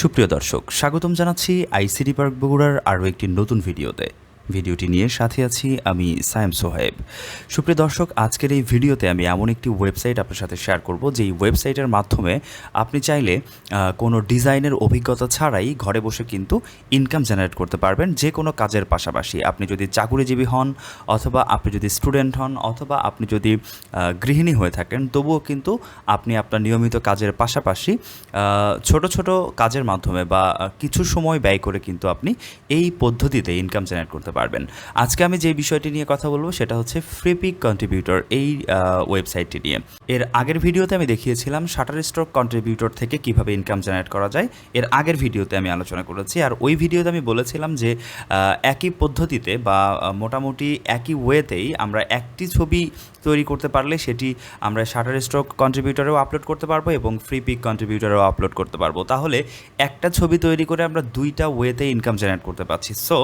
সুপ্রিয় দর্শক স্বাগতম জানাচ্ছি আইসিডি পার্ক বগুড়ার আরও একটি নতুন ভিডিওতে। ভিডিওটি নিয়ে সাথে আছি আমি সায়েম সোহেব সুপ্রিয় দর্শক, আজকের এই ভিডিওতে আমি এমন একটি ওয়েবসাইট আপনার সাথে শেয়ার করব, যেই ওয়েবসাইটের মাধ্যমে আপনি চাইলে কোনো ডিজাইনের অভিজ্ঞতা ছাড়াই ঘরে বসে কিন্তু ইনকাম জেনারেট করতে পারবেন। যে কোনো কাজের পাশাপাশি আপনি যদি চাকুরিজীবী হন, অথবা আপনি যদি স্টুডেন্ট হন, অথবা আপনি যদি গৃহিণী হয়ে থাকেন, তবুও কিন্তু আপনি আপনার নিয়মিত কাজের পাশাপাশি ছোট ছোট কাজের মাধ্যমে বা কিছু সময় ব্যয় করে কিন্তু আপনি এই পদ্ধতিতে ইনকাম জেনারেট করতে পারবেন। আজকে আমি যে বিষয়টি নিয়ে কথা বলব সেটা হচ্ছে ফ্রিপিক কন্ট্রিবিউটর এই ওয়েবসাইটটি নিয়ে। এর আগের ভিডিওতে আমি দেখিয়েছিলাম শাটার স্ট্রোক কন্ট্রিবিউটর থেকে কীভাবে ইনকাম জেনারেট করা যায়। এর আগের ভিডিওতে আমি আলোচনা করেছি আর ওই ভিডিওতে আমি বলেছিলাম যে একই পদ্ধতিতে বা মোটামুটি একই ওয়েতেই আমরা একটি ছবি তৈরি করতে পারলে সেটি আমরা শাটার স্ট্রোক কন্ট্রিবিউটারেও আপলোড করতে পারব এবং ফ্রি পিক কন্ট্রিবিউটারেও আপলোড করতে পারব। তাহলে একটা ছবি তৈরি করে আমরা দুইটা ওয়েতে ইনকাম জেনারেট করতে পারছি। সো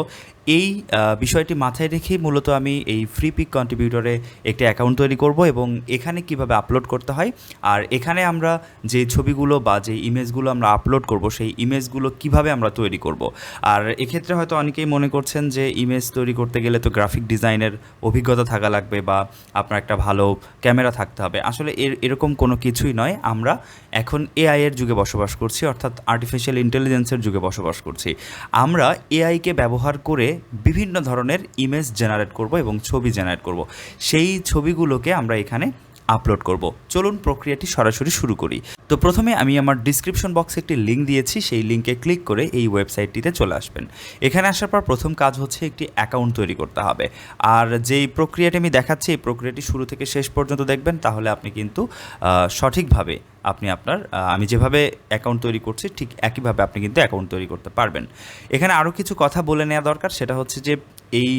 এই বিষয়টি মাথায় রেখেই মূলত আমি এই ফ্রি পিক কন্ট্রিবিউটরে একটি অ্যাকাউন্ট তৈরি করব এবং এখানে কীভাবে আপলোড করতে হয় আর এখানে আমরা যে ছবিগুলো বা যে ইমেজগুলো আমরা আপলোড করব, সেই ইমেজগুলো কীভাবে আমরা তৈরি করব। আর এক্ষেত্রে হয়তো অনেকেই মনে করছেন যে ইমেজ তৈরি করতে গেলে তো গ্রাফিক ডিজাইনের অভিজ্ঞতা থাকা লাগবে বা আপনার একটা ভালো ক্যামেরা থাকতে হবে। আসলে এর, এরকম কোনো কিছুই নয়। আমরা এখন এআই এর যুগে বসবাস করছি, অর্থাৎ আর্টিফিশিয়াল ইন্টেলিজেন্সের যুগে বসবাস করছি। আমরা এআইকে ব্যবহার করে বিভিন্ন ধরনের ইমেজ জেনারেট করব এবং ছবি জেনারেট করব। সেই ছবিগুলোকে আমরা এখানে আপলোড করব। চলুন প্রক্রিয়াটি সরাসরি শুরু করি। তো প্রথমে আমি আমার ডিসক্রিপশন বক্সে একটি লিঙ্ক দিয়েছি, সেই লিঙ্কে ক্লিক করে এই ওয়েবসাইটটিতে চলে আসবেন। এখানে আসার পর প্রথম কাজ হচ্ছে একটি অ্যাকাউন্ট তৈরি করতে হবে। আর যেই প্রক্রিয়াটি আমি দেখাচ্ছি, এই প্রক্রিয়াটি শুরু থেকে শেষ পর্যন্ত দেখবেন, তাহলে আপনি কিন্তু সঠিকভাবে আপনি আপনার আমি যেভাবে অ্যাকাউন্ট তৈরি করছি, ঠিক একইভাবে আপনি কিন্তু অ্যাকাউন্ট তৈরি করতে পারবেন। এখানে আরও কিছু কথা বলে নেওয়া দরকার, সেটা হচ্ছে যে এই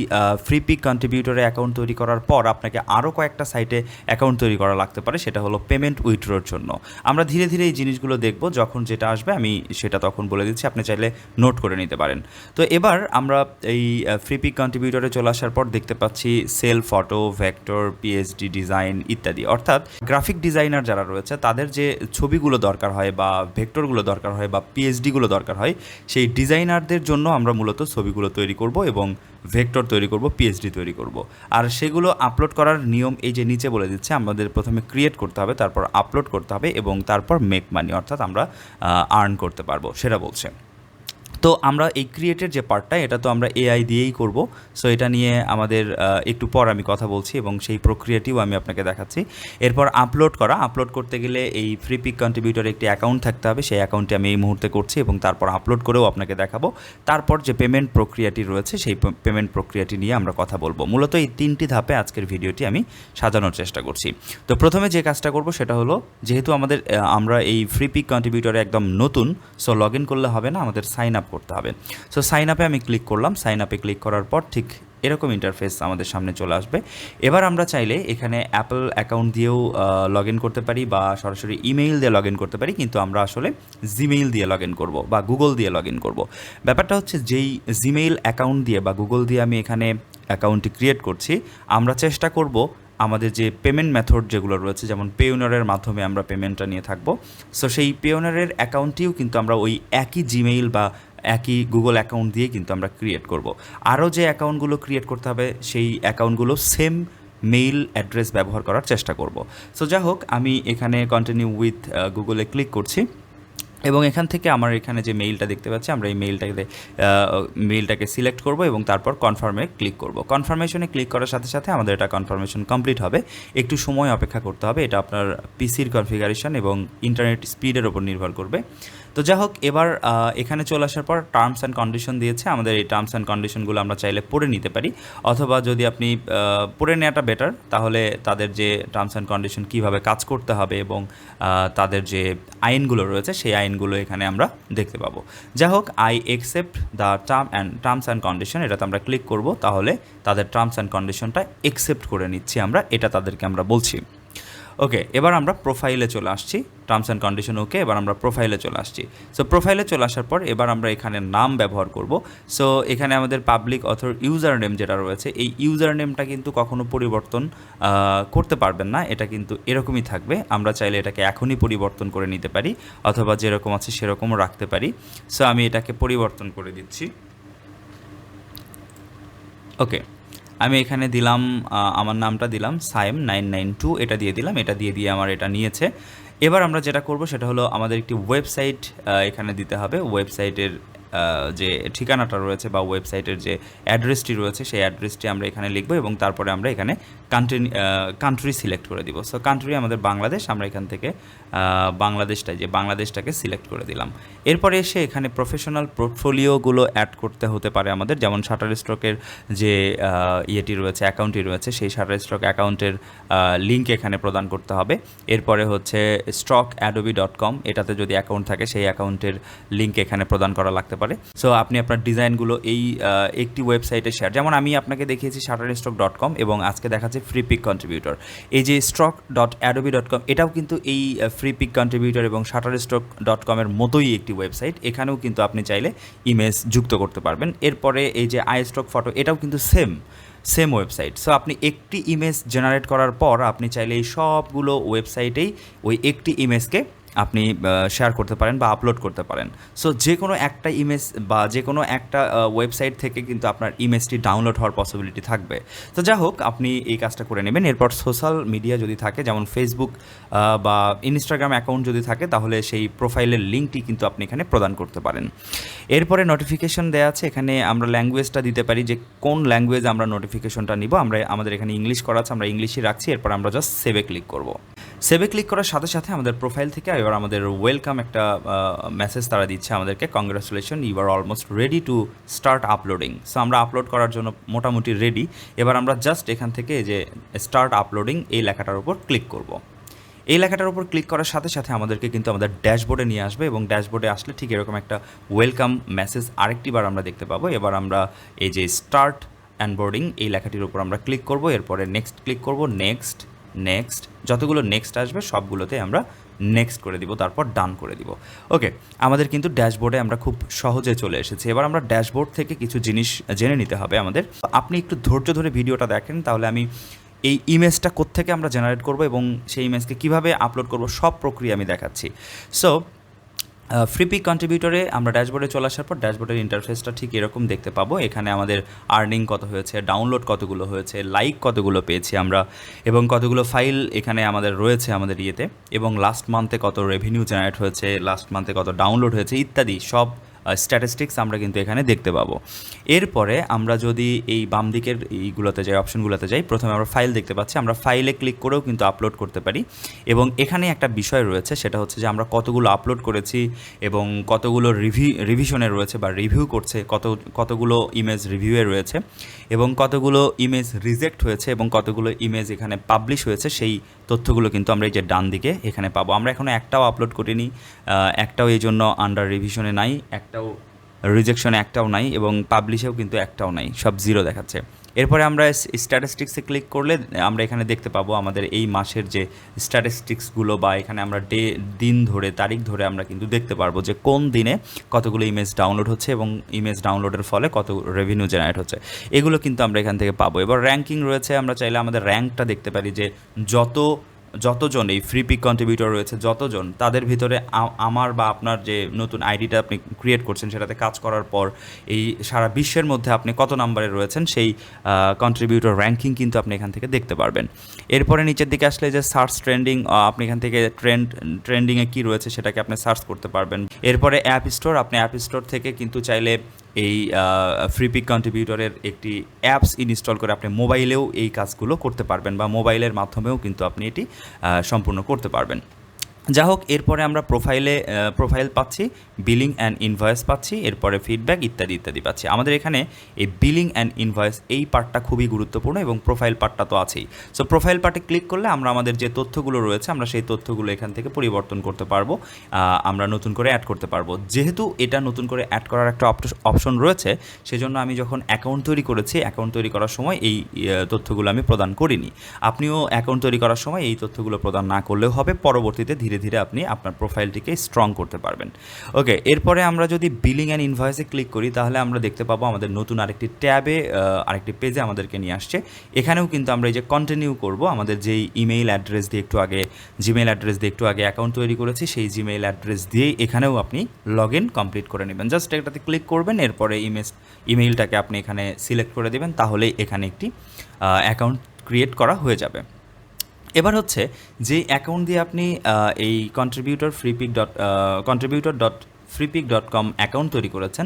ফ্রি পিক কন্ট্রিবিউটরে অ্যাকাউন্ট তৈরি করার পর আপনাকে আরও কয়েকটা সাইটে অ্যাকাউন্ট তৈরি করা লাগতে পারে, সেটা হলো পেমেন্ট উইথড্রোর জন্য। আমরা ধীরে ধীরে এই জিনিসগুলো দেখব, যখন যেটা আসবে আমি সেটা তখন বলে দিচ্ছি, আপনি চাইলে নোট করে নিতে পারেন। তো এবার আমরা এই ফ্রি পিক কন্ট্রিবিউটরে চলে আসার পর দেখতে পাচ্ছি sell photo vector PhD design ইত্যাদি। অর্থাৎ গ্রাফিক ডিজাইনার যারা রয়েছে, তাদের যে ছবিগুলো দরকার হয় বা ভেক্টরগুলো দরকার হয় বা পিএইচডিগুলো দরকার হয়, সেই ডিজাইনারদের জন্য আমরা মূলত ছবিগুলো তৈরি করব এবং ভেক্টর তৈরি করব পিএইচডি তৈরি করব। আর সেগুলো আপলোড করার নিয়ম এই যে নিচে বলে দিচ্ছে, আমাদের প্রথমে ক্রিয়েট করতে হবে, তারপর আপলোড করতে হবে এবং তারপর মেক মানি অর্থাৎ আমরা আর্ন করতে পারব, সেটা বলছে। তো আমরা এই ক্রিয়েটের যে পার্টটা এটা তো আমরা এআই দিয়েই করব। সো এটা নিয়ে আমাদের একটু পর আমি কথা বলছি এবং সেই প্রক্রিয়াটিও আমি আপনাকে দেখাচ্ছি। এরপর আপলোড করা আপলোড করতে গেলে এই ফ্রি পিক কন্ট্রিবিউটর একটি অ্যাকাউন্ট থাকতে হবে। সেই অ্যাকাউন্টটি আমি এই মুহূর্তে করছি এবং তারপর আপলোড করেও আপনাকে দেখাবো। তারপর যে পেমেন্ট প্রক্রিয়াটি রয়েছে, সেই পেমেন্ট প্রক্রিয়াটি নিয়ে আমরা কথা বলব। মূলত এই তিনটি ধাপে আজকের ভিডিওটি আমি সাজানোর চেষ্টা করছি। তো প্রথমে যে কাজটা করব, সেটা হলো, যেহেতু আমাদের আমরা এই ফ্রি পিক কন্ট্রিবিউটরে একদম নতুন সো লগ ইন করলে হবে না, আমাদের সাইন আপ করতে হবে। সো সাইন আপে আমি ক্লিক করলাম। সাইন আপে ক্লিক করার পর ঠিক এরকম ইন্টারফেস আমাদের সামনে চলে আসবে। এবার আমরা চাইলে এখানে অ্যাপল অ্যাকাউন্ট দিয়েও লগ ইন করতে পারি বা সরাসরি ইমেইল দিয়ে লগ ইন করতে পারি। কিন্তু আমরা আসলে জিমেইল দিয়ে লগ ইন করব বা গুগল দিয়ে লগ ইন করব। ব্যাপারটা হচ্ছে যেই জিমেইল অ্যাকাউন্ট দিয়ে বা গুগল দিয়ে আমি এখানে অ্যাকাউন্টটি ক্রিয়েট করছি, আমরা চেষ্টা করব আমাদের যে পেমেন্ট মেথড যেগুলো রয়েছে, যেমন পেওনারের মাধ্যমে আমরা পেমেন্টটা নিয়ে থাকব। সো সেই পেওনারের অ্যাকাউন্টটিও কিন্তু আমরা ওই একই জিমেইল বা একই গুগল অ্যাকাউন্ট দিয়ে কিন্তু আমরা ক্রিয়েট করব। আরও যে অ্যাকাউন্টগুলো ক্রিয়েট করতে হবে, সেই অ্যাকাউন্টগুলো সেম মেইল অ্যাড্রেস ব্যবহার করার চেষ্টা করব। সো যা হোক আমি এখানে কন্টিনিউ উইথ গুগলে ক্লিক করছি এবং এখান থেকে আমার এখানে যে মেইলটা দেখতে পাচ্ছি, আমরা এই মেইলটাকে মেইলটাকে সিলেক্ট করব এবং তারপর কনফার্মে ক্লিক করব। কনফার্মেশনে ক্লিক করার সাথে সাথে আমাদের এটা কনফার্মেশন কমপ্লিট হবে। একটু সময় অপেক্ষা করতে হবে, এটা আপনার পিসির কনফিগারেশন এবং ইন্টারনেট স্পিডের ওপর নির্ভর করবে। তো যা হোক, এবার এখানে চলে আসার পর টার্মস অ্যান্ড কন্ডিশন দিয়েছে। আমাদের এই টার্মস অ্যান্ড কন্ডিশনগুলো আমরা চাইলে পড়ে নিতে পারি। অথবা যদি আপনি পড়ে নেওয়াটা বেটার তাহলে তাদের যে টার্মস অ্যান্ড কন্ডিশন কীভাবে কাজ করতে হবে এবং তাদের যে আইনগুলো রয়েছে, সেই আইনগুলো এখানে আমরা দেখতে পাবো। যা হোক I accept the term and terms and condition এটাতে আমরা ক্লিক করব। তাহলে তাদের টার্মস অ্যান্ড কন্ডিশনটা একসেপ্ট করে নিচ্ছি আমরা। এটা তাদেরকে আমরা বলছি। ওকে এবার আমরা প্রোফাইলে চলে আসছি। টার্মস অ্যান্ড কন্ডিশন ওকে এবার আমরা প্রোফাইলে চলে আসছি। সো প্রোফাইলে চলে আসার পর এবার আমরা এখানে নাম ব্যবহার করব। সো এখানে আমাদের পাবলিক অথর ইউজার নেম যেটা রয়েছে, এই ইউজার নেমটা কিন্তু কখনো পরিবর্তন করতে পারবেন না। এটা কিন্তু এরকমই থাকবে। আমরা চাইলে এটাকে এখনই পরিবর্তন করে নিতে পারি, অথবা যেরকম আছে সেরকমও রাখতে পারি। সো আমি এটাকে পরিবর্তন করে দিচ্ছি। ওকে আমি এখানে দিলাম আমার নামটা দিলাম সাইম নাইন নাইন টু, এটা দিয়ে দিলাম, এটা দিয়ে দিয়ে আমার এটা নিয়েছে। এবার আমরা যেটা করব সেটা হলো আমাদের একটি ওয়েবসাইট এখানে দিতে হবে। ওয়েবসাইটের যে ঠিকানাটা রয়েছে বা ওয়েবসাইটের যে অ্যাড্রেসটি রয়েছে, সেই অ্যাড্রেসটি আমরা এখানে লিখব এবং তারপরে আমরা এখানে কান্ট্রি কান্ট্রি সিলেক্ট করে দিব। সো কান্ট্রি আমাদের বাংলাদেশ, আমরা এখান থেকে বাংলাদেশটা যে বাংলাদেশটাকে সিলেক্ট করে দিলাম। এরপরে এসে এখানে প্রফেশনাল পোর্টফোলিওগুলো অ্যাড করতে হতে পারে আমাদের, যেমন শাটার স্ট্রোকের যে ইয়েটি রয়েছে অ্যাকাউন্টটি রয়েছে, সেই শাটার স্ট্রক অ্যাকাউন্টের লিঙ্ক এখানে প্রদান করতে হবে। এরপরে হচ্ছে স্টক অ্যাডোবি ডট কম এটাতে যদি অ্যাকাউন্ট থাকে, সেই অ্যাকাউন্টের লিঙ্ক এখানে প্রদান করা লাগতে পারে। সো আপনি আপনার ডিজাইনগুলো এই একটি ওয়েবসাইটে শেয়ার যেমন আমি আপনাকে দেখিয়েছি শাটার স্টক ডট কম এবং আজকে দেখাচ্ছে ফ্রি পিক কন্ট্রিবিউটর এই যে stock dot Adobe dot com এটাও কিন্তু এই ফ্রি পিক কন্ট্রিবিউটর এবং শাটার স্টক ডট কমের মতোই একটি ওয়েবসাইট এখানেও কিন্তু আপনি চাইলে ইমেজ যুক্ত করতে পারবেন। এরপরে এই যে আই স্টক ফটো এটাও কিন্তু সেম সেম ওয়েবসাইট সো আপনি একটি ইমেজ জেনারেট করার পর আপনি চাইলে এই সবগুলো ওয়েবসাইটেই ওই একটি ইমেজকে আপনি শেয়ার করতে পারেন বা আপলোড করতে পারেন। সো যে কোনো একটা ইমেজ বা যে কোনো একটা ওয়েবসাইট থেকে কিন্তু আপনার ইমেজটি ডাউনলোড হওয়ার পসিবিলিটি থাকবে। তো যা হোক, আপনি এই কাজটা করে নেবেন। এরপর সোশ্যাল মিডিয়া যদি থাকে, যেমন ফেসবুক বা ইনস্টাগ্রাম অ্যাকাউন্ট যদি থাকে, তাহলে সেই প্রোফাইলের লিঙ্কটি কিন্তু আপনি এখানে প্রদান করতে পারেন। এরপরে নোটিফিকেশন দেওয়া আছে। এখানে আমরা ল্যাঙ্গুয়েজটা দিতে পারি যে, কোন ল্যাঙ্গুয়েজ আমরা নোটিফিকেশনটা নিব। আমরা, আমাদের এখানে ইংলিশ করা আছে, আমরা ইংলিশই রাখছি। এরপর আমরা জাস্ট সেভে ক্লিক করব। সেভে ক্লিক করার সাথে সাথে আমাদের প্রোফাইল থেকে এবার আমাদের ওয়েলকাম একটা মেসেজ তারা দিচ্ছে আমাদেরকে congratulation you are almost ready to start uploading so আমরা আপলোড করার জন্য মোটামুটি রেডি এবার আমরা জাস্ট এখান থেকে যে স্টার্ট আপলোডিং এই লেখাটার উপর ক্লিক করব। এই লেখাটার উপর ক্লিক করার সাথে সাথে আমাদেরকে কিন্তু আমাদের ড্যাশবোর্ডে নিয়ে আসবে এবং ড্যাশবোর্ডে আসলে ঠিক এরকম একটা ওয়েলকাম মেসেজ আরেকটি বার আমরা দেখতে পাবো। এবার আমরা এই যে স্টার্ট অ্যান্ডবোর্ডিং এই লেখাটির উপর আমরা ক্লিক করব। এরপরে নেক্সট ক্লিক করব। নেক্সট নেক্সট যতগুলো নেক্সট আসবে, সবগুলোতে আমরা নেক্সট করে দিব, তারপর ডান করে দিব। ওকে আমাদের কিন্তু ড্যাশবোর্ডে আমরা খুব সহজে চলে এসেছি। এবার আমরা ড্যাশবোর্ড থেকে কিছু জিনিস জেনে নিতে হবে আমাদের। আপনি একটু ধৈর্য ধরে ভিডিওটা দেখেন, তাহলে আমি এই ইমেজটা কোত্থেকে আমরা জেনারেট করব এবং সেই ইমেজকে কীভাবে আপলোড করব, সব প্রক্রিয়া আমি দেখাচ্ছি। সো ফ্রিপিক কন্ট্রিবিউটরে আমরা ড্যাশবোর্ডে চলে আসার পর ড্যাশবোর্ডের ইন্টারফেসটা ঠিক এরকম দেখতে পাবো। এখানে আমাদের আর্নিং কত হয়েছে ডাউনলোড কতগুলো হয়েছে লাইক কতগুলো পেয়েছি আমরা এবং কতগুলো ফাইল এখানে আমাদের রয়েছে আমাদের ইয়েতে এবং লাস্ট মান্থে কত রেভিনিউ জেনারেট হয়েছে লাস্ট মান্থে কত ডাউনলোড হয়েছে ইত্যাদি সব স্ট্যাটিস্টিক্স আমরা কিন্তু এখানে দেখতে পাবো। এরপরে আমরা যদি এই বাম দিকের এইগুলোতে যাই অপশনগুলোতে যাই, প্রথমে আমরা ফাইল দেখতে পাচ্ছি, আমরা ফাইলে ক্লিক করেও কিন্তু আপলোড করতে পারি। এবং এখানে একটা বিষয় রয়েছে, সেটা হচ্ছে যে আমরা কতগুলো আপলোড করেছি এবং কতগুলো রিভি রিভিশনে রয়েছে বা রিভিউ করছে, কত, কতগুলো ইমেজ রিভিউয়ে রয়েছে এবং কতগুলো ইমেজ রিজেক্ট হয়েছে এবং কতগুলো ইমেজ এখানে পাবলিশ হয়েছে, সেই তথ্যগুলো কিন্তু আমরা এই যে ডান দিকে এখানে পাবো। আমরা এখনও একটাও আপলোড করিনি একটাও এই জন্য আন্ডার রিভিশনে নাই, একটাও রিজেকশনে একটাও নাই এবং পাবলিশেও কিন্তু একটাও নাই, সব জিরো দেখাচ্ছে। এরপরে আমরা স্ট্যাটিস্টিক্সে ক্লিক করলে, আমরা এখানে দেখতে পাবো আমাদের এই মাসের যে স্ট্যাটিস্টিক্সগুলো বা এখানে আমরা ডে, দিন ধরে, তারিখ ধরে আমরা কিন্তু দেখতে পারব যে কোন দিনে কতগুলো ইমেজ ডাউনলোড হচ্ছে এবং ইমেজ ডাউনলোডের ফলে কত রেভিনিউ জেনারেট হচ্ছে। এগুলো কিন্তু আমরা এখান থেকে পাবো। এবার র্যাঙ্কিং রয়েছে, আমরা চাইলে আমাদের র্যাঙ্কটা দেখতে পারি যে যত যতজন এই ফ্রি পিক কন্ট্রিবিউটর রয়েছে, যতজন, তাদের ভিতরে আমার বা আপনার যে নতুন আইডিটা আপনি ক্রিয়েট করছেন, সেটাতে কাজ করার পর এই সারা বিশ্বের মধ্যে আপনি কত নাম্বারে রয়েছেন, সেই কন্ট্রিবিউটর র্যাঙ্কিং কিন্তু আপনি এখান থেকে দেখতে পারবেন। এরপরে নিচের দিকে আসলে যে সার্চ ট্রেন্ডিং আপনি এখান থেকে ট্রেন্ড ট্রেন্ডিংয়ে কী রয়েছে, সেটাকে আপনি সার্চ করতে পারবেন। এরপরে অ্যাপ স্টোর আপনি অ্যাপ স্টোর থেকে কিন্তু চাইলে এই ফ্রিপিক কন্ট্রিবিউটরের একটি অ্যাপস ইনস্টল করে আপনি মোবাইলেও এই কাজগুলো করতে পারবেন বা মোবাইলের মাধ্যমেও কিন্তু আপনি এটি সম্পূর্ণ করতে পারবেন। যা হোক এরপরে আমরা প্রোফাইলে প্রোফাইল পাচ্ছি বিলিং অ্যান্ড ইনভয়েস পাচ্ছি, এরপরে ফিডব্যাক ইত্যাদি ইত্যাদি পাচ্ছি। আমাদের এখানে এই বিলিং অ্যান্ড ইনভয়েস এই পার্টটা খুবই গুরুত্বপূর্ণ এবং প্রোফাইল পার্টটা তো আছেই। সো প্রোফাইল পার্টে ক্লিক করলে আমরা আমাদের যে তথ্যগুলো রয়েছে, আমরা সেই তথ্যগুলো এখান থেকে পরিবর্তন করতে পারব আমরা নতুন করে অ্যাড করতে পারব। যেহেতু এটা নতুন করে অ্যাড করার একটা অপশন রয়েছে, সেজন্য আমি যখন অ্যাকাউন্ট তৈরি করেছি অ্যাকাউন্ট তৈরি করার সময় এই তথ্যগুলো আমি প্রদান করিনি। আপনিও অ্যাকাউন্ট তৈরি করার সময় এই তথ্যগুলো প্রদান না করলেও হবে, পরবর্তীতে ধীরে ধীরে ধীরে আপনি আপনার প্রোফাইলটিকে স্ট্রং করতে পারবেন। ওকে এরপরে আমরা যদি বিলিং অ্যান্ড ইনভয়েসে ক্লিক করি, তাহলে আমরা দেখতে পাবো আমাদের নতুন আরেকটি ট্যাবে আরেকটি পেজে আমাদেরকে নিয়ে আসছে। এখানেও কিন্তু আমরা এই যে কন্টিনিউ করব, আমাদের যেই ইমেইল অ্যাড্রেস দিয়ে একটু আগে জিমেইল অ্যাড্রেস দিয়ে একটু আগে অ্যাকাউন্ট তৈরি করেছি, সেই জিমেইল অ্যাড্রেস দিয়েই এখানেও আপনি লগ ইন কমপ্লিট করে নেবেন। জাস্ট এটাতে ক্লিক করবেন, এরপরে ইমেজ ইমেইলটাকে আপনি এখানে সিলেক্ট করে দেবেন, তাহলেই এখানে একটি অ্যাকাউন্ট ক্রিয়েট করা হয়ে যাবে। এবার হচ্ছে যে অ্যাকাউন্ট দিয়ে আপনি এই contributor Freepik dot contributor dot Freepik dot com account তৈরি করেছেন,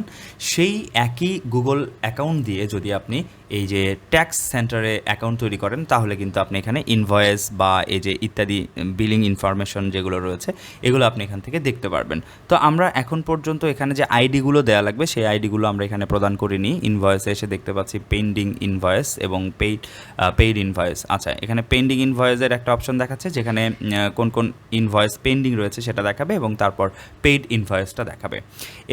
সেই একই গুগল অ্যাকাউন্ট দিয়ে যদি আপনি এই যে ট্যাক্স সেন্টারে অ্যাকাউন্ট তৈরি করেন, তাহলে কিন্তু আপনি এখানে ইনভয়েস বা এই যে ইত্যাদি বিলিং ইনফরমেশন যেগুলো রয়েছে, এগুলো আপনি এখান থেকে দেখতে পারবেন। তো আমরা এখন পর্যন্ত এখানে যে আইডিগুলো দেওয়া লাগবে, সেই আইডিগুলো আমরা এখানে প্রদান করিনি। ইনভয়েসে এসে দেখতে পাচ্ছি পেন্ডিং ইনভয়েস এবং পেইড পেইড ইনভয়েস আচ্ছা এখানে পেন্ডিং ইনভয়েসের একটা অপশন দেখাচ্ছে, যেখানে কোন কোন ইনভয়েস পেন্ডিং রয়েছে সেটা দেখাবে এবং তারপর পেইড ইনভয়েসটা দেখাবে।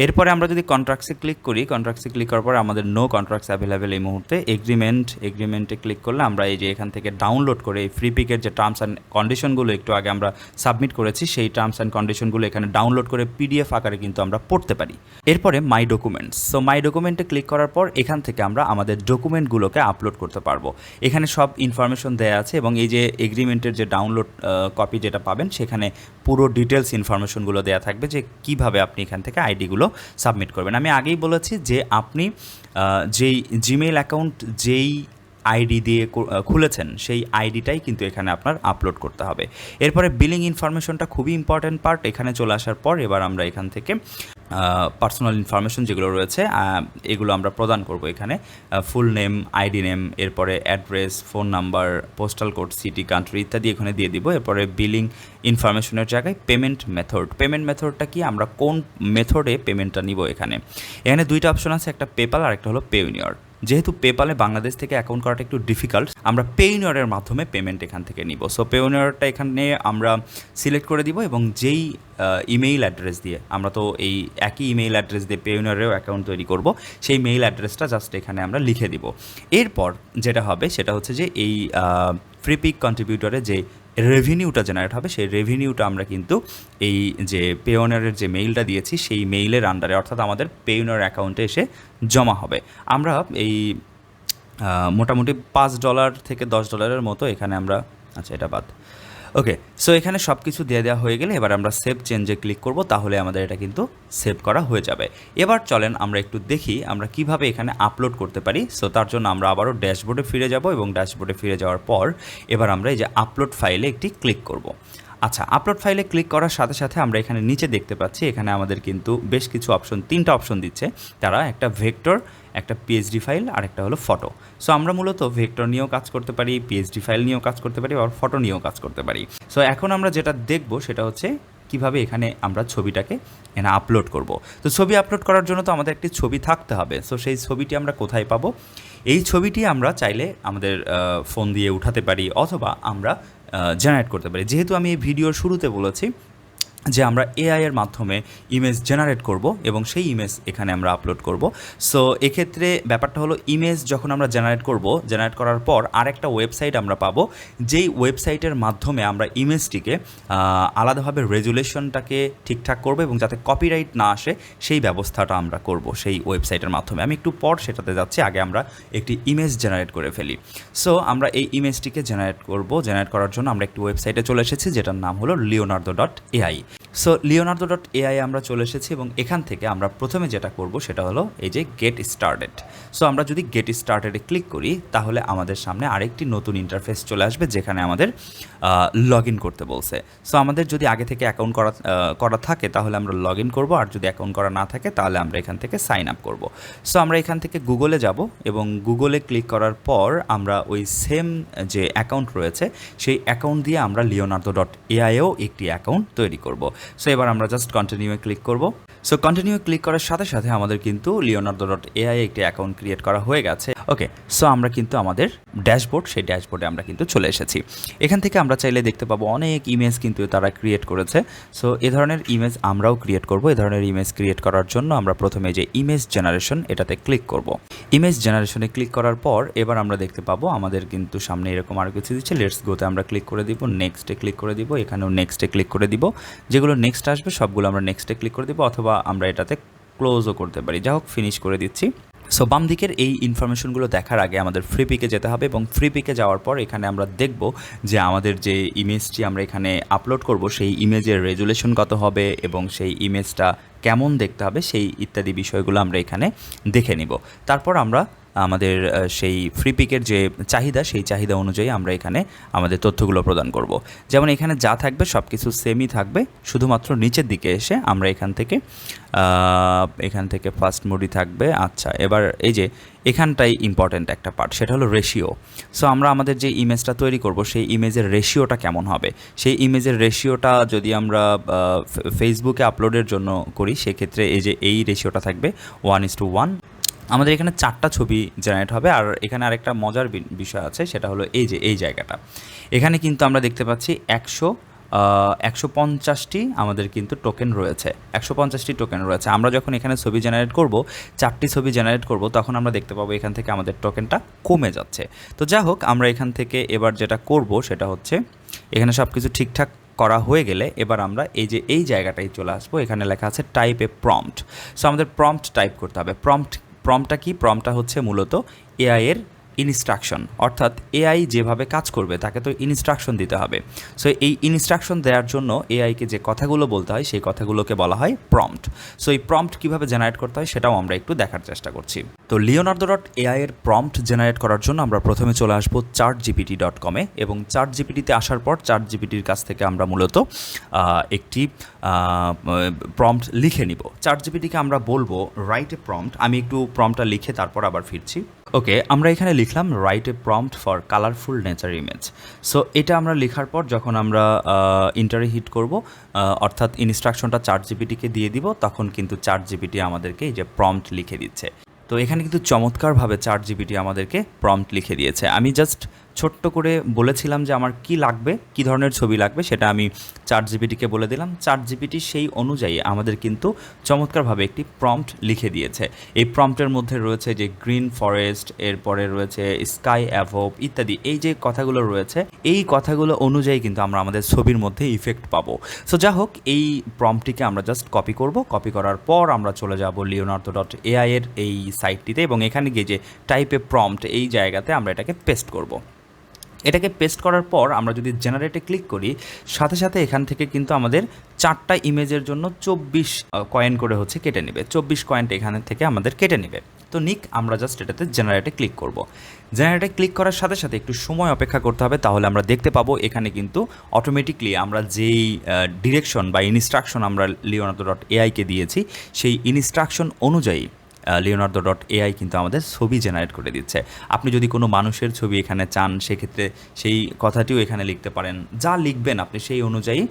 এরপরে আমরা যদি কন্ট্রাক্টসে ক্লিক করি কন্ট্রাক্টসে ক্লিক করার পর আমাদের নো কন্ট্রাক্টস অ্যাভেলেবেল এই মুহূর্তে এগ্রিমেন্ট এগ্রিমেন্টে ক্লিক করলে আমরা এই যে এখান থেকে ডাউনলোড করে এই ফ্রি পিকের যে টার্মস অ্যান্ড কন্ডিশনগুলো একটু আগে আমরা সাবমিট করেছি, সেই টার্মস অ্যান্ড কন্ডিশনগুলো এখানে ডাউনলোড করে পিডিএফ আকারে কিন্তু আমরা পড়তে পারি। এরপরে মাই ডকুমেন্টস সো মাই ডকুমেন্টে ক্লিক করার পর এখান থেকে আমরা আমাদের ডকুমেন্টগুলোকে আপলোড করতে পারব। এখানে সব ইনফরমেশন দেওয়া আছে এবং এই যে এগ্রিমেন্টের যে ডাউনলোড কপি যেটা পাবেন, সেখানে পুরো ডিটেলস ইনফরমেশনগুলো দেওয়া থাকবে যে কীভাবে আপনি এখান থেকে আইডিগুলো সাবমিট করবেন। আমি আগেই বলেছি যে আপনি যেই জিমেইল অ্যাকাউন্ট যেই আইডি দিয়ে খুলেছেন, সেই আইডিটাই কিন্তু এখানে আপনার আপলোড করতে হবে। এরপরে বিলিং ইনফরমেশনটা খুবই ইম্পর্ট্যান্ট পার্ট এখানে চলে আসার পর এবার আমরা এখান থেকে পার্সোনাল ইনফরমেশন যেগুলো রয়েছে এগুলো আমরা প্রদান করব এখানে। ফুল নেম আইডি নেম এরপরে address phone number postal code city country ইত্যাদি এখানে দিয়ে দিব। এরপরে বিলিং ইনফরমেশনের জায়গায় পেমেন্ট মেথড পেমেন্ট মেথডটা কি? আমরা কোন মেথডে পেমেন্টটা নিব এখানে? এখানে দুইটা অপশন আছে, একটা পেপাল আর একটা হলো পেউনিয়র যেহেতু পেপালে বাংলাদেশ থেকে অ্যাকাউন্ট করাটা একটু ডিফিকাল্ট আমরা পেইনিয়রের মাধ্যমে পেমেন্ট এখান থেকে নিব। সো পেইনিয়রটা এখানে আমরা সিলেক্ট করে দিব এবং যেই ইমেইল অ্যাড্রেস দিয়ে আমরা তো এই একই ইমেইল অ্যাড্রেস দিয়ে পেইনিয়রেও অ্যাকাউন্ট তৈরি করব, সেই মেইল অ্যাড্রেসটা জাস্ট এখানে আমরা লিখে দিব। এরপর যেটা হবে সেটা হচ্ছে যে এই ফ্রিপিক কন্ট্রিবিউটরে যে রেভিনিউটা জেনারেট হবে, সেই রেভিনিউটা আমরা কিন্তু এই যে পেওনারের যে মেইলটা দিয়েছি, সেই মেইলের আন্ডারে অর্থাৎ আমাদের পেওনার অ্যাকাউন্টে এসে জমা হবে। আমরা এই মোটামুটি পাঁচ ডলার থেকে দশ ডলারের মতো এখানে আমরা আচ্ছা এটা বাদ। ওকে সো এখানে সব কিছু দিয়ে দেওয়া হয়ে গেলে এবার আমরা সেভ চেঞ্জে ক্লিক করব, তাহলে আমাদের এটা কিন্তু সেভ করা হয়ে যাবে। এবার চলেন আমরা একটু দেখি আমরা কীভাবে এখানে আপলোড করতে পারি। সো তার জন্য আমরা আবারও ড্যাশবোর্ডে ফিরে যাব এবং ড্যাশবোর্ডে ফিরে যাওয়ার পর এবার আমরা এই যে আপলোড ফাইলে একটি ক্লিক করব। আচ্ছা আপলোড ফাইলে ক্লিক করার সাথে সাথে আমরা এখানে নিচে দেখতে পাচ্ছি, এখানে আমাদের কিন্তু বেশ কিছু অপশন তিনটা অপশন দিচ্ছে। তারা একটা ভেক্টর একটা পিএইচডি ফাইল আর একটা হলো ফটো সো আমরা মূলত ভেক্টর নিয়েও কাজ করতে পারি পিএইচডি ফাইল নিয়েও কাজ করতে পারি আর ফটো নিয়েও কাজ করতে পারি। সো এখন আমরা যেটা দেখব সেটা হচ্ছে কীভাবে এখানে আমরা ছবিটাকে এখানে আপলোড করব। তো, ছবি আপলোড করার জন্য তো আমাদের একটি ছবি থাকতে হবে। সো সেই ছবিটি আমরা কোথায় পাবো? এই ছবিটি আমরা চাইলে আমাদের ফোন দিয়ে উঠাতে পারি অথবা আমরা জেনারেট করতে পারি। যেহেতু আমি এই ভিডিওর শুরুতে বলেছি যে আমরা এআই এর মাধ্যমে ইমেজ জেনারেট করব এবং সেই ইমেজ এখানে আমরা আপলোড করব। সো এক্ষেত্রে ব্যাপারটা হলো ইমেজ যখন আমরা জেনারেট করব জেনারেট করার পর আরেকটা ওয়েবসাইট আমরা পাবো, যেই ওয়েবসাইটের মাধ্যমে আমরা ইমেজটিকে আলাদাভাবে রেজুলেশনটাকে ঠিকঠাক করব এবং যাতে কপিরাইট না আসে, সেই ব্যবস্থাটা আমরা করব সেই ওয়েবসাইটের মাধ্যমে। আমি একটু পর সেটাতে যাচ্ছি, আগে আমরা একটি ইমেজ জেনারেট করে ফেলি। সো আমরা এই ইমেজটিকে জেনারেট করব জেনারেট করার জন্য আমরা একটি ওয়েবসাইটে চলে এসেছি, যেটার নাম হলো Leonardo dot AI so Leonardo dot AI আমরা চলে এসেছি এবং এখান থেকে আমরা প্রথমে যেটা করব সেটা হলো এই যে গেট স্টার্টেড সো আমরা যদি গেট স্টার্টেডে ক্লিক করি, তাহলে আমাদের সামনে আরেকটি নতুন ইন্টারফেস চলে আসবে যেখানে আমাদের লগ ইন করতে বলছে। সো আমাদের যদি আগে থেকে অ্যাকাউন্ট করা করা থাকে, তাহলে আমরা লগ ইন করব। আর যদি অ্যাকাউন্ট করা না থাকে, তাহলে আমরা এখান থেকে সাইন আপ করব। সো আমরা এখান থেকে গুগলে যাব এবং গুগলে ক্লিক করার পর আমরা ওই সেম যে অ্যাকাউন্ট রয়েছে, সেই অ্যাকাউন্ট দিয়ে আমরা লিওনার্দো ডট এআইও একটি অ্যাকাউন্ট তৈরি করব। সো এবার আমরা জাস্ট কন্টিনিউয়ে ক্লিক করব। সো কন্টিনিউ ক্লিক করার সাথে সাথে আমাদের কিন্তু লিওনার্দো ডট এআই একটি অ্যাকাউন্ট ক্রিয়েট করা হয়ে গেছে। ওকে সো আমরা কিন্তু আমাদের ড্যাশবোর্ড সেই ড্যাশবোর্ডে আমরা কিন্তু চলে এসেছি। এখান থেকে আমরা চাইলে দেখতে পাবো অনেক ইমেজ কিন্তু তারা ক্রিয়েট করেছে। সো এ ধরনের ইমেজ আমরাও ক্রিয়েট করব। এ ধরনের ইমেজ ক্রিয়েট করার জন্য আমরা প্রথমে যে ইমেজ জেনারেশন এটাতে ক্লিক করব। ইমেজ জেনারেশনে ক্লিক করার পর এবার আমরা দেখতে পাবো আমাদের কিন্তু সামনে এরকম আরও কিছু দিচ্ছে। লেটস গোতে আমরা ক্লিক করে দিব নেক্সটে ক্লিক করে দিব, এখানেও নেক্সটে ক্লিক করে দিব। যেগুলো নেক্সট আসবে, সবগুলো আমরা নেক্সটে ক্লিক করে দিব, অথবা আমরা এটাতে ক্লোজও করতে পারি। যা হোক ফিনিশ করে দিচ্ছি। সো বাম দিকের এই ইনফরমেশনগুলো দেখার আগে আমাদের ফ্রি পিকে যেতে হবে এবং ফ্রি পিকে যাওয়ার পর এখানে আমরা দেখব যে আমাদের যে ইমেজটি আমরা এখানে আপলোড করব, সেই ইমেজের রেজুলেশন কত হবে এবং সেই ইমেজটা কেমন দেখতে হবে, সেই ইত্যাদি বিষয়গুলো আমরা এখানে দেখে নিব। তারপর আমরা আমাদের সেই ফ্রি পিকের যে চাহিদা, সেই চাহিদা অনুযায়ী আমরা এখানে আমাদের তথ্যগুলো প্রদান করব। যেমন এখানে যা থাকবে সব কিছু সেমই থাকবে, শুধুমাত্র নিচের দিকে এসে আমরা এখান থেকে এখান থেকে ফার্স্ট মুডি থাকবে। আচ্ছা এবার এই যে এখানটাই ইম্পর্ট্যান্ট একটা পার্ট সেটা হলো রেশিও সো আমরা আমাদের যে ইমেজটা তৈরি করব, সেই ইমেজের রেশিওটা কেমন হবে? সেই ইমেজের রেশিওটা যদি আমরা ফেসবুকে আপলোডের জন্য করি, সেক্ষেত্রে এই যে এই রেশিওটা থাকবে ওয়ান ইস টু ওয়ান আমাদের এখানে চারটা ছবি জেনারেট হবে আর এখানে আরেকটা মজার বিষয় আছে, সেটা হলো এই যে, এই জায়গাটা। এখানে কিন্তু আমরা দেখতে পাচ্ছি একশো একশো পঞ্চাশটি আমাদের কিন্তু টোকেন রয়েছে। একশো পঞ্চাশটি টোকেন রয়েছে। আমরা যখন এখানে ছবি জেনারেট করব, চারটি ছবি জেনারেট করব, তখন আমরা দেখতে পাবো এখান থেকে আমাদের টোকেনটা কমে যাচ্ছে। তো যা হোক, আমরা এখান থেকে এবার যেটা করব, সেটা হচ্ছে এখানে সব কিছু ঠিকঠাক করা হয়ে গেলে এবার আমরা এই যে, এই জায়গাটায় চলে আসব। এখানে লেখা আছে টাইপ এ প্রম্পট সো আমাদের প্রম্পট টাইপ করতে হবে। প্রম্পট প্রম্পটটা কি? প্রমটা হচ্ছে মূলত এআই এর ইনস্ট্রাকশন অর্থাৎ এআই যেভাবে কাজ করবে, তাকে তো ইনস্ট্রাকশন দিতে হবে। সো এই ইনস্ট্রাকশন দেওয়ার জন্য এআইকে যে কথাগুলো বলতে হয়, সেই কথাগুলোকে বলা হয় প্রম্পট সো এই প্রম্পট কীভাবে জেনারেট করতে হয়, সেটাও আমরা একটু দেখার চেষ্টা করছি। তো লিওনার্দো ডট এআই এর প্রম্পট জেনারেট করার জন্য আমরা প্রথমে চলে আসব চার্ট জিপিটি ডট কমে এবং চার্ট জিপিটিতে আসার পর চার্ট জিপিটির কাছ থেকে আমরা মূলত একটি প্রম্পট লিখে নিব। চার্ট জিপিটিকে আমরা বলব রাইট এ প্রম্পট আমি একটু প্রম্পটটা লিখে তারপর আবার ফিরছি। ওকে আমরা এখানে লিখলাম write a prompt for colourful nature image so এটা আমরা লেখার পর যখন আমরা ইন্টারে হিট করব অর্থাৎ ইনস্ট্রাকশনটা চার জিবিটিকে দিয়ে দিব, তখন কিন্তু চার জিবিটি আমাদেরকে এই যে প্রম্পট লিখে দিচ্ছে। তো এখানে কিন্তু চমৎকারভাবে চার জিবিটি আমাদেরকে প্রম্পট লিখে দিয়েছে। আমি জাস্ট ছোট্ট করে বলেছিলাম যে আমার কি লাগবে, কি ধরনের ছবি লাগবে সেটা আমি চার্ট জিপিটিকে বলে দিলাম। চার্ট জিপিটি সেই অনুযায়ী আমাদের কিন্তু চমৎকারভাবে একটি প্রম্পট লিখে দিয়েছে। এই প্রম্পটের মধ্যে রয়েছে যে গ্রিন ফরেস্ট এরপরে রয়েছে স্কাই অ্যাভোভ ইত্যাদি। এই যে কথাগুলো রয়েছে, এই কথাগুলো অনুযায়ী কিন্তু আমরা আমাদের ছবির মধ্যে ইফেক্ট পাবো। সো যা হোক এই প্রম্পটিকে আমরা জাস্ট কপি করব। কপি করার পর আমরা চলে যাব লিওনার্দো ডট এআই এর এই সাইটটিতে এবং এখানে গিয়ে যে টাইপে প্রম্পট এই জায়গাতে আমরা এটাকে পেস্ট করব। এটাকে পেস্ট করার পর আমরা যদি জেনারেটে ক্লিক করি, সাথে সাথে এখান থেকে কিন্তু আমাদের চারটা ইমেজের জন্য চব্বিশ কয়েন করে হচ্ছে কেটে নেবে। চব্বিশ কয়েনটা এখানে থেকে আমাদের কেটে নেবে। তো নিক, আমরা জাস্ট এটাতে জেনারেটে ক্লিক করব। জেনারেটে ক্লিক করার সাথে সাথে একটু সময় অপেক্ষা করতে হবে, তাহলে আমরা দেখতে পাবো এখানে কিন্তু অটোমেটিকলি আমরা যেই ডিরেকশন বা ইনস্ট্রাকশন আমরা লিওনার্দো ডট এআইকে দিয়েছি, সেই ইনস্ট্রাকশন অনুযায়ী লিওনার্দো ডট এআই কিন্তু আমাদের ছবি জেনারেট করে দিচ্ছে। আপনি যদি কোনো মানুষের ছবি এখানে চান, সেক্ষেত্রে সেই কথাটিও এখানে লিখতে পারেন। যা লিখবেন আপনি সেই অনুযায়ী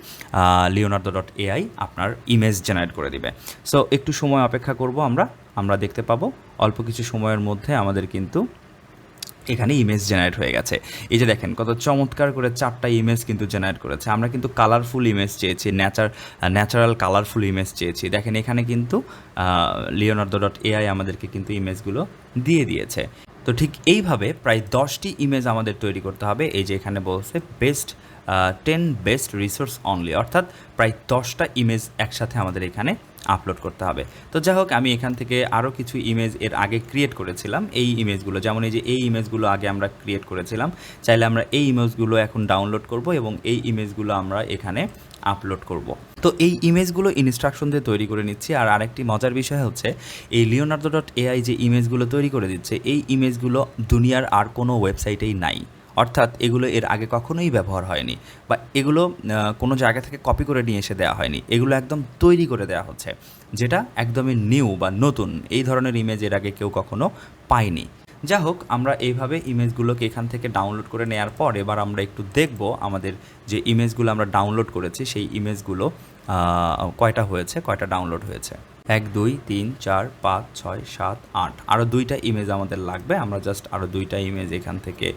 লিওনার্দো ডট এআই আপনার ইমেজ জেনারেট করে দিবে। সো একটু সময় অপেক্ষা করব আমরা। আমরা দেখতে পাবো। অল্প কিছু সময়ের মধ্যে আমাদের কিন্তু এখানে ইমেজ জেনারেট হয়ে গেছে। এই যে দেখেন, কত চমৎকার করে চারটা ইমেজ কিন্তু জেনারেট করেছে। আমরা কিন্তু কালারফুল ইমেজ চেয়েছি ন্যাচার ন্যাচারাল কালারফুল ইমেজ চেয়েছি। দেখেন, এখানে কিন্তু লিওনার্দো ডট এআই আমাদেরকে কিন্তু ইমেজগুলো দিয়ে দিয়েছে। তো ঠিক এইভাবে প্রায় দশটি ইমেজ আমাদের তৈরি করতে হবে। এই যে এখানে বলছে best ten best resource only অর্থাৎ প্রায় দশটা ইমেজ একসাথে আমাদের এখানে আপলোড করতে হবে। তো যাই হোক, আমি এখান থেকে আরও কিছু ইমেজ এর আগে ক্রিয়েট করেছিলাম। এই ইমেজগুলো যেমন এই যে এই ইমেজগুলো আগে আমরা ক্রিয়েট করেছিলাম, চাইলে আমরা এই ইমেজগুলো এখন ডাউনলোড করব এবং এই ইমেজগুলো আমরা এখানে আপলোড করব। তো এই ইমেজগুলো ইনস্ট্রাকশন দিয়ে তৈরি করে নিচ্ছি। আর আরেকটি মজার বিষয় হচ্ছে, এই লিওনার্দো ডট এআই যে ইমেজগুলো তৈরি করে দিচ্ছে, এই ইমেজগুলো দুনিয়ার আর কোনো ওয়েবসাইটেই নাই। অর্থাৎ এগুলো এর আগে কখনোই ব্যবহার হয়নি বা এগুলো কোনো জায়গা থেকে কপি করে নিয়ে এসে দেওয়া হয়নি। এগুলো একদম তৈরি করে দেওয়া হচ্ছে, যেটা একদমই নিউ বা নতুন। এই ধরনের ইমেজ এর আগে কেউ কখনো পায়নি। যা হোক, আমরা এইভাবে ইমেজগুলোকে এখান থেকে ডাউনলোড করে নেওয়ার পর এবার আমরা একটু দেখব আমাদের যে ইমেজগুলো আমরা ডাউনলোড করেছি, সেই ইমেজগুলো কয়টা হয়েছে, কয়টা ডাউনলোড হয়েছে। এক, দুই, তিন, চার, পাঁচ, ছয়, সাত, আট। আরও দুইটা ইমেজ আমাদের লাগবে। আমরা জাস্ট আরও দুইটা ইমেজ এখান থেকে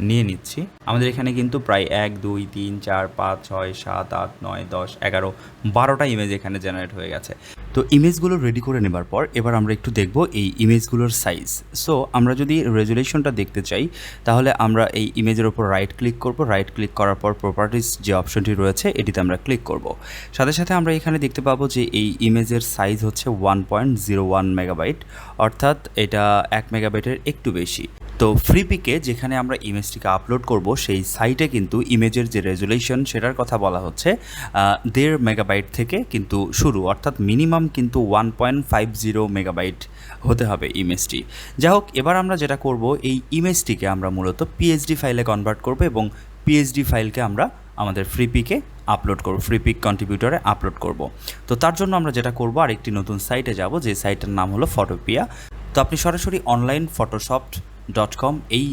নিয়ে নিচ্ছি। আমাদের এখানে কিন্তু প্রায় এক, দুই, তিন, চার, পাঁচ, ছয়, সাত, আট, নয়, দশ, এগারো, বারোটা ইমেজ এখানে জেনারেট হয়ে গেছে। তো ইমেজগুলো রেডি করে নেবার পর এবার আমরা একটু দেখব এই ইমেজগুলোর সাইজ সো আমরা যদি রেজুলেশনটা দেখতে চাই, তাহলে আমরা এই ইমেজের ওপর রাইট ক্লিক করব। রাইট ক্লিক করার পর প্রপার্টিস যে অপশনটি রয়েছে, এটিতে আমরা ক্লিক করব। সাথে সাথে আমরা এখানে দেখতে পাবো যে এই ইমেজের সাইজ হচ্ছে one point zero one megabyte অর্থাৎ এটা এক মেগাবাইটের একটু বেশি। তো ফ্রি পিকে যেখানে আমরা ইমেজটিকে আপলোড করব, সেই সাইটে কিন্তু ইমেজের যে রেজুলেশন সেটার কথা বলা হচ্ছে দেড় মেগাবাইট থেকে কিন্তু শুরু, অর্থাৎ মিনিমাম কিন্তু one point five zero megabyte হতে হবে ইমেজটি যাই হোক এবার আমরা যেটা করব, এই ইমেজটিকে আমরা মূলত পিএইচডি ফাইলে কনভার্ট করব এবং পিএইচডি ফাইলকে আমরা আমাদের ফ্রি পিকে আপলোড করব ফ্রি পিক কন্ট্রিবিউটরে আপলোড করব। তো তার জন্য আমরা যেটা করব, আরেকটি নতুন সাইটে যাব, যে সাইটের নাম হলো ফটোপিয়া তো আপনি সরাসরি অনলাইন ফটোশপ ডট কম এই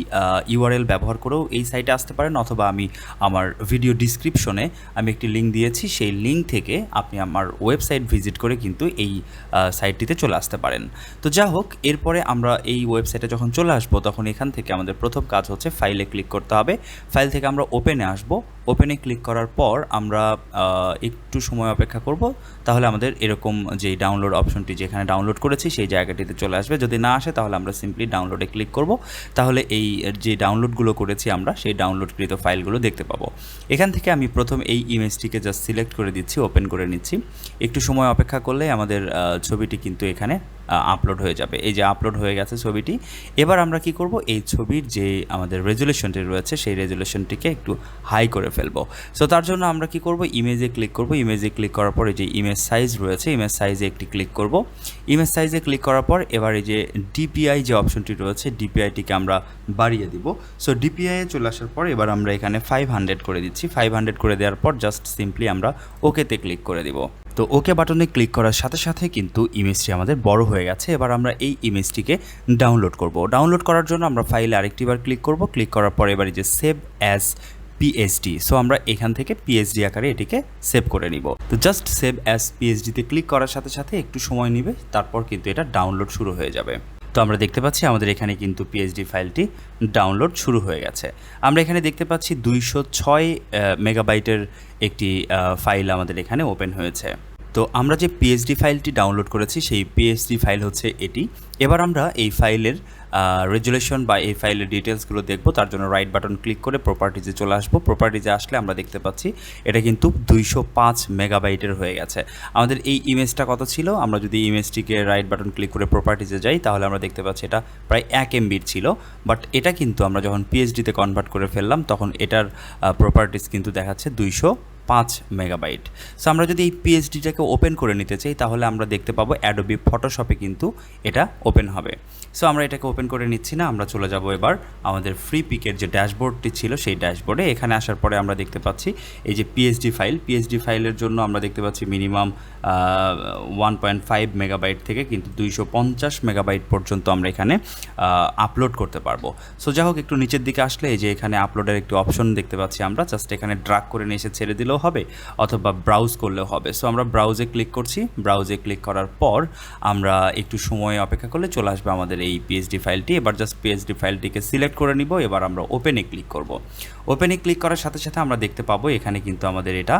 ইউআরএল ব্যবহার করেও এই সাইটে আসতে পারেন অথবা আমি আমার ভিডিও ডিসক্রিপশনে আমি একটি লিঙ্ক দিয়েছি, সেই লিঙ্ক থেকে আপনি আমার ওয়েবসাইট ভিজিট করে কিন্তু এই সাইটটিতে চলে আসতে পারেন। তো যা হোক, এরপরে আমরা এই ওয়েবসাইটে যখন চলে আসব, তখন এখান থেকে আমাদের প্রথম কাজ হচ্ছে ফাইলে ক্লিক করতে হবে। ফাইল থেকে আমরা ওপেনে আসব। ওপেনে ক্লিক করার পর আমরা একটু সময় অপেক্ষা করব। তাহলে আমাদের এরকম যে ডাউনলোড অপশনটি যেখানে ডাউনলোড করেছি, সেই জায়গাটিতে চলে আসবে। যদি না আসে, তাহলে আমরা সিম্পলি ডাউনলোডে ক্লিক করব। তাহলে এই যে ডাউনলোডগুলো করেছি আমরা, সেই ডাউনলোডকৃত ফাইলগুলো দেখতে পাবো। এখান থেকে আমি প্রথম এই ইমেজটিকে জাস্ট সিলেক্ট করে দিচ্ছি ওপেন করে নিচ্ছি। একটু সময় অপেক্ষা করলে আমাদের ছবিটি কিন্তু এখানে আপলোড হয়ে যাবে। এই যে আপলোড হয়ে গেছে ছবিটি। এবার আমরা কি করব? এই ছবির যে আমাদের রেজুলেশনটি রয়েছে, সেই রেজুলেশনটিকে একটু হাই করে সো তার জন্য আমরা কি করব? ইমেজে ক্লিক করব। ইমেজে ক্লিক করার পর যে ইমেজ সাইজ রয়েছে ইমেজ সাইজে একটি ক্লিক করব। ইমেজ সাইজে ক্লিক করার পর এবার এই যে ডিপিআই যে অপশনটি রয়েছে ডিপিআইটিকে আমরা বাড়িয়ে দিব। সো ডিপিআই এ চলে আসার পর এবার আমরা এখানে ফাইভ হান্ড্রেড করে দিচ্ছি। ফাইভ হান্ড্রেড করে দেওয়ার পর জাস্ট সিম্পলি আমরা ওকেতে ক্লিক করে দিব। তো ওকে বাটনে ক্লিক করার সাথে সাথে কিন্তু ইমেজটি আমাদের বড় হয়ে গেছে। এবার আমরা এই ইমেজটিকে ডাউনলোড করব। ডাউনলোড করার জন্য আমরা ফাইলে আরেকটিবার ক্লিক করব। ক্লিক করার পর এবার যে সেভ অ্যাজ পিএইচডি সো আমরা এখান থেকে পিএইচডি আকারে এটিকে সেভ করে নিব। তো জাস্ট সেভ অ্যাজ পিএইচডিতে ক্লিক করার সাথে সাথে একটু সময় নেবে, তারপর কিন্তু এটা ডাউনলোড শুরু হয়ে যাবে। তো আমরা দেখতে পাচ্ছি আমাদের এখানে কিন্তু পিএইচডি ফাইলটি ডাউনলোড শুরু হয়ে গেছে। আমরা এখানে দেখতে পাচ্ছি দুইশো ছয় মেগাবাইটের একটি ফাইল আমাদের এখানে ওপেন হয়েছে। তো আমরা যে পিএইচডি ফাইলটি ডাউনলোড করেছি, সেই পিএইচডি ফাইল হচ্ছে এটি। এবার আমরা এই ফাইলের রেজুলেশন বা এই ফাইলের ডিটেলসগুলো দেখব, তার জন্য রাইট বাটন ক্লিক করে প্রপার্টিজে চলে আসব। প্রপার্টিজে আসলে আমরা দেখতে পাচ্ছি, এটা কিন্তু দুইশো পাঁচ মেগাবাইটের হয়ে গেছে। আমাদের এই ইমেজটা কত ছিল? আমরা যদি ইমেজটিকে রাইট বাটন ক্লিক করে প্রপার্টিজে যাই, তাহলে আমরা দেখতে পাচ্ছি এটা প্রায় এক এমবির ছিল। বাট এটা কিন্তু আমরা যখন পিএইচডিতে কনভার্ট করে ফেললাম, তখন এটার প্রপার্টিজ কিন্তু দেখাচ্ছে দুইশো পাঁচ মেগাবাইট। সো আমরা যদি এই পিএইচডিটাকে ওপেন করে নিতে চাই, তাহলে আমরা দেখতে পাবো অ্যাডোবি ফটোশপে কিন্তু এটা ওপেন হবে। সো আমরা এটাকে ওপেন করে নিচ্ছি না, আমরা চলে যাব এবার আমাদের ফ্রি পিকের যে ড্যাশবোর্ডটি ছিল, সেই ড্যাশবোর্ডে। এখানে আসার পরে আমরা দেখতে পাচ্ছি এই যে পিএইচডি ফাইল পিএইচডি ফাইলের জন্য আমরা দেখতে পাচ্ছি minimum one point five megabyte থেকে কিন্তু দুইশো পঞ্চাশ মেগাবাইট পর্যন্ত আমরা এখানে আপলোড করতে পারব। সো যাই হোক, একটু নিচের দিকে আসলে এই যে এখানে আপলোডের একটি অপশন দেখতে পাচ্ছি আমরা। জাস্ট এখানে ড্রাগ করে নিয়ে এসে ছেড়ে দিলেও হবে অথবা ব্রাউজ করলেও হবে। সো আমরা ব্রাউজে ক্লিক করছি। ব্রাউজে ক্লিক করার পর আমরা একটু সময় অপেক্ষা করলে চলে আসবে আমাদের এই পিএইচডি ফাইলটি এবার জাস্ট পিএইচডি ফাইলটিকে সিলেক্ট করে নিব। এবার আমরা ওপেনে ক্লিক করব। ওপেনে ক্লিক করার সাথে সাথে আমরা দেখতে পাবো এখানে কিন্তু আমাদের এটা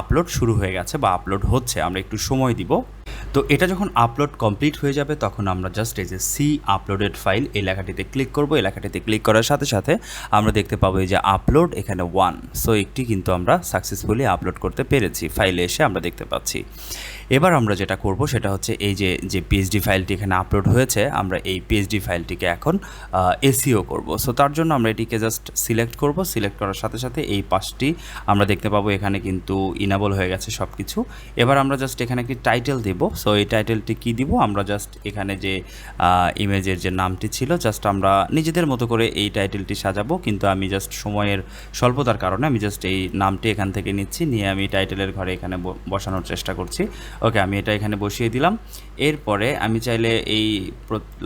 আপলোড শুরু হয়ে গেছে বা আপলোড হচ্ছে। আমরা একটু সময় দিব। তো এটা যখন আপলোড কমপ্লিট হয়ে যাবে, তখন আমরা জাস্ট এই যে সি আপলোডেড ফাইল এই লেখাটিতে ক্লিক করব। এই লেখাটিতে ক্লিক করার সাথে সাথে আমরা দেখতে পাবো এই যে আপলোড এখানে ওয়ান সো একটি কিন্তু আমরা সাকসেসফুলি আপলোড করতে পেরেছি। ফাইলে এসে আমরা দেখতে পাচ্ছি। এবার আমরা যেটা করব সেটা হচ্ছে এই যে যে পিএইচডি ফাইলটি এখানে আপলোড হয়েছে, আমরা এই পিএইচডি ফাইলটিকে এখন এসিও করব। সো তার জন্য আমরা এটিকে জাস্ট সিলেক্ট করব। সিলেক্ট করার সাথে সাথে এই পাশটি আমরা দেখতে পাবো এখানে কিন্তু ইনাবল হয়ে গেছে সব কিছু এবার আমরা জাস্ট এখানে একটি টাইটেল দেব। সো এই টাইটেলটি কী দিব? আমরা জাস্ট এখানে যে ইমেজের যে নামটি ছিল জাস্ট আমরা নিজেদের মতো করে এই টাইটেলটি সাজাবো। কিন্তু আমি জাস্ট সময়ের স্বল্পতার কারণে আমি জাস্ট এই নামটি এখান থেকে নিচ্ছি। নিয়ে আমি টাইটেলের ঘরে এখানে বসানোর চেষ্টা করছি। ওকে আমি এটা এখানে বসিয়ে দিলাম। এরপরে আমি চাইলে এই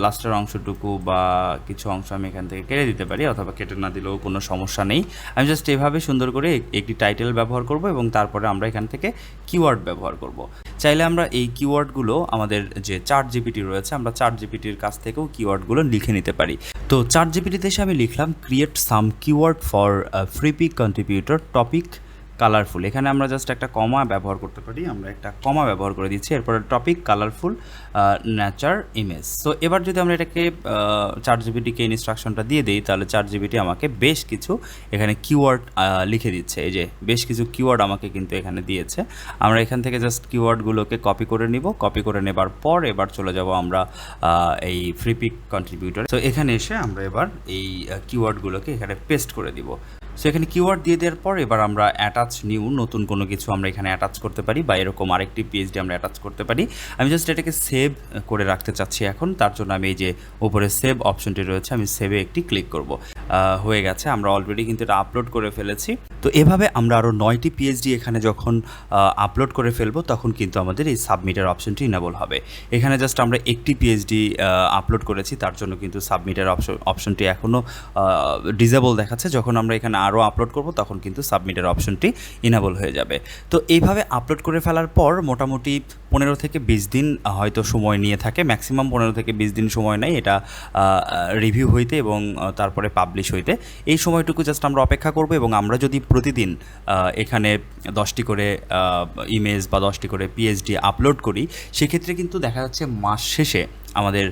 লাস্টের অংশটুকু বা কিছু অংশ আমি এখান থেকে কেটে দিতে পারি, অথবা কেটে না দিলেও কোনো সমস্যা নেই। আমি জাস্ট এভাবে সুন্দর করে একটি টাইটেল ব্যবহার করব এবং তারপরে আমরা এখান থেকে কিওয়ার্ড ব্যবহার করব। চাইলে আমরা এই কিওয়ার্ডগুলো আমাদের যে চার জিপিটি রয়েছে, আমরা চার জিপিটির কাছ থেকেও কিওয়ার্ডগুলো লিখে নিতে পারি। তো চার জিপিটিতে এসে আমি লিখলাম create some keyword for Freepik contributor topic colourful. এখানে আমরা জাস্ট একটা কমা ব্যবহার করতে পারি, আমরা একটা কমা ব্যবহার করে দিচ্ছি। এরপরে topic colourful nature image so এবার যদি আমরা এটাকে চার জিবিটিকে ইনস্ট্রাকশনটা দিয়ে দিই, তাহলে চার জিবিটি আমাকে বেশ কিছু এখানে কিওয়ার্ড লিখে দিচ্ছে। এই যে, বেশ কিছু কিওয়ার্ড আমাকে কিন্তু এখানে দিয়েছে। আমরা এখান থেকে জাস্ট কিওয়ার্ডগুলোকে কপি করে নিব। কপি করে নেবার পর এবার চলে যাব আমরা এই ফ্রিপিক কন্ট্রিবিউটার তো এখানে এসে আমরা এবার এই কিওয়ার্ডগুলোকে এখানে পেস্ট করে দিব। এখানে কিওয়ার্ড দিয়ে দেওয়ার পর এবার আমরা অ্যাটাচ নিউ নতুন কোনো কিছু আমরা এখানে অ্যাটাচ করতে পারি বা এরকম আরেকটি পিএইচডি আমরা অ্যাটাচ করতে পারি। আমি জাস্ট এটাকে সেভ করে রাখতে চাচ্ছি এখন। তার জন্য আমি এই যে উপরে সেভ অপশনটি রয়েছে, আমি সেভে একটি ক্লিক করব। হয়ে গেছে। আমরা অলরেডি কিন্তু এটা আপলোড করে ফেলেছি। তো এভাবে আমরা আরও নয়টি পিএইচডি এখানে যখন আপলোড করে ফেলব, তখন কিন্তু আমাদের এই সাবমিটের অপশনটি ইনেবল হবে। এখানে জাস্ট আমরা একটি পিএইচডি আপলোড করেছি, তার জন্য কিন্তু সাবমিটের অপশন অপশনটি এখনও ডিজেবল দেখাচ্ছে। যখন আমরা এখানে আরও আপলোড করব, তখন কিন্তু সাবমিটের অপশনটি ইনাবল হয়ে যাবে। তো এইভাবে আপলোড করে ফেলার পর মোটামুটি পনেরো থেকে বিশ দিন হয়তো সময় নিয়ে থাকে। ম্যাক্সিমাম পনেরো থেকে বিশ দিন সময় নেয় এটা রিভিউ হইতে এবং তারপরে পাবলিশ হইতে। এই সময়টুকু জাস্ট আমরা অপেক্ষা করব এবং আমরা যদি প্রতিদিন এখানে দশটি করে ইমেজ বা দশটি করে পিএইচডি আপলোড করি, সেক্ষেত্রে কিন্তু দেখা যাচ্ছে মাস শেষে আমাদের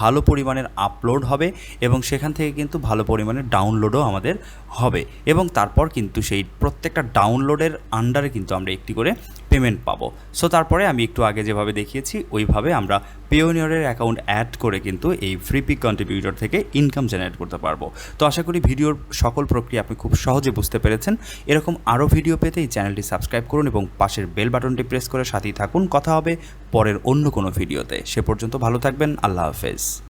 ভালো পরিমাণের আপলোড হবে এবং সেখান থেকে কিন্তু ভালো পরিমাণের ডাউনলোডও আমাদের হবে। এবং তারপর কিন্তু সেই প্রত্যেকটা ডাউনলোডের আন্ডারে কিন্তু আমরা একটি করে পেমেন্ট পাবো। সো তারপরে আমি একটু আগে যেভাবে দেখিয়েছি, ওইভাবে আমরা পেওনিয়রের অ্যাকাউন্ট অ্যাড করে কিন্তু এই ফ্রিপিক কন্ট্রিবিউটর থেকে ইনকাম জেনারেট করতে পারব। তো আশা করি ভিডিওর সকল প্রক্রিয়া আপনি খুব সহজে বুঝতে পেরেছেন। এরকম আরও ভিডিও পেতে এই চ্যানেলটি সাবস্ক্রাইব করুন এবং পাশের বেল বাটনটি প্রেস করে সাথেই থাকুন। কথা হবে পরের অন্য কোনো ভিডিওতে সে পর্যন্ত ভালো থাকবেন। আল্লাহ হাফেজ।